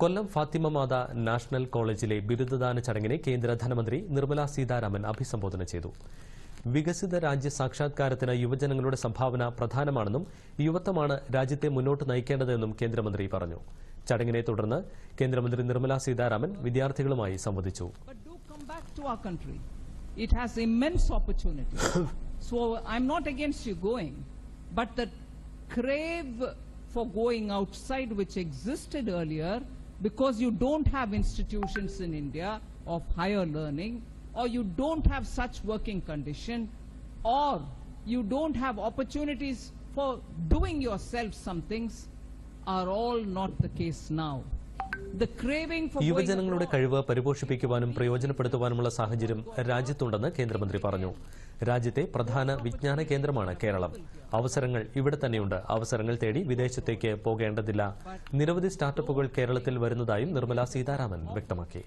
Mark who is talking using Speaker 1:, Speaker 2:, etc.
Speaker 1: കൊല്ലം ഫാത്തിമ മാത national കോളേജിലെ ബിരുദദാന ചടങ്ങിനെ കേന്ദ്ര ധനമന്ത്രി നിർമ്മല സീതാരാമൻ അഭിസംബോധന ചെയ്തു വികസിത രാജ്യ സാക്ഷാത്കാരത്തിന് യുവജനങ്ങളുടെ സംഭാവന പ്രധാനമാണെന്നും യുവത്വമാണ് രാജ്യത്തെ മുന്നോട്ട് നയിക്കേണ്ടതെന്നും കേന്ദ്രമന്ത്രി പറഞ്ഞു ചടങ്ങിനെ തുടർന്ന് കേന്ദ്രമന്ത്രി നിർമ്മല സീതാരാമൻ വിദ്യാർത്ഥികളുമായി സംവദിച്ചു
Speaker 2: But do come back to our country. It has immense opportunity. so I'm not against you going, but the crave for going outside which existed earlier because you don't have institutions in India of higher learning or you don't have such working condition or you don't have opportunities for doing yourself some things are all not the case now.
Speaker 1: യുവജനങ്ങളുടെ കഴിവ് പരിപോഷിപ്പിക്കുവാനും പ്രയോജനപ്പെടുത്തുവാനുമുള്ള സാഹചര്യം രാജ്യത്തുണ്ടെന്ന് കേന്ദ്രമന്ത്രി പറഞ്ഞു. രാജ്യത്തെ പ്രധാന വിജ്ഞാന കേന്ദ്രമാണ് കേരളം. അവസരങ്ങൾ ഇവിടെ തന്നെയുണ്ട്. അവസരങ്ങൾ തേടി വിദേശത്തേക്ക് പോകേണ്ടതില്ല. നിരവധി സ്റ്റാർട്ടപ്പുകൾ കേരളത്തിൽ വരുന്നതായും നിർമ്മല സീതാരാമൻ വ്യക്തമാക്കി.